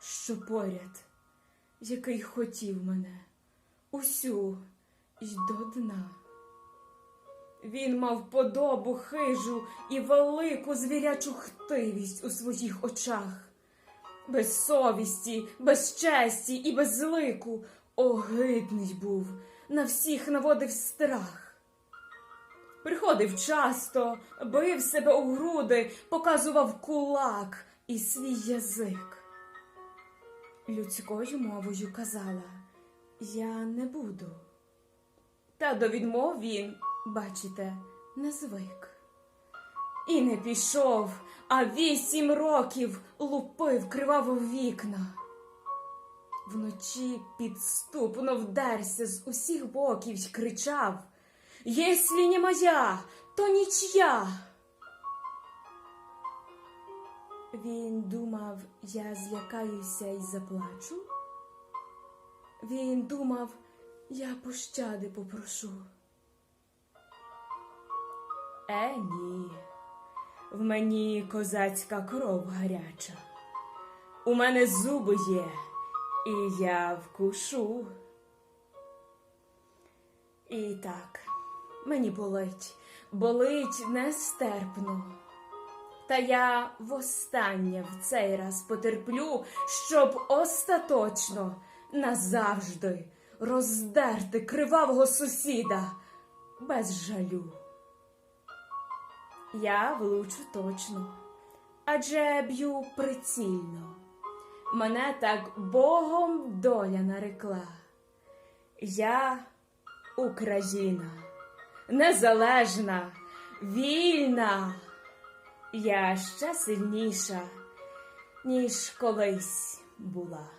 що поряд, який хотів мене усю й до дна. Він мав подобу хижу і велику звірячу хтивість у своїх очах. Без совісті, без честі і без злику огидний був, на всіх наводив страх. Приходив часто, бив себе у груди, показував кулак і свій язик. Людською мовою казала Я не буду. Та до відмов він, бачите, не звик. І не пішов, а вісім років лупив криваво вікна. Вночі підступно вдерся з усіх боків й кричав Єслі не моя, то нічия. Він думав, я злякаюся і заплачу. Він думав, я пощади попрошу. Е, ні, в мені козацька кров гаряча. У мене зуби є, і я вкушу. І так, мені болить, болить нестерпно. Та я востаннє в цей раз потерплю, щоб остаточно назавжди роздерти кривавого сусіда без жалю. Я влучу точно, адже б'ю прицільно. Мене так Богом доля нарекла. Я Україна, незалежна, вільна. Я ще сильніша, ніж колись була.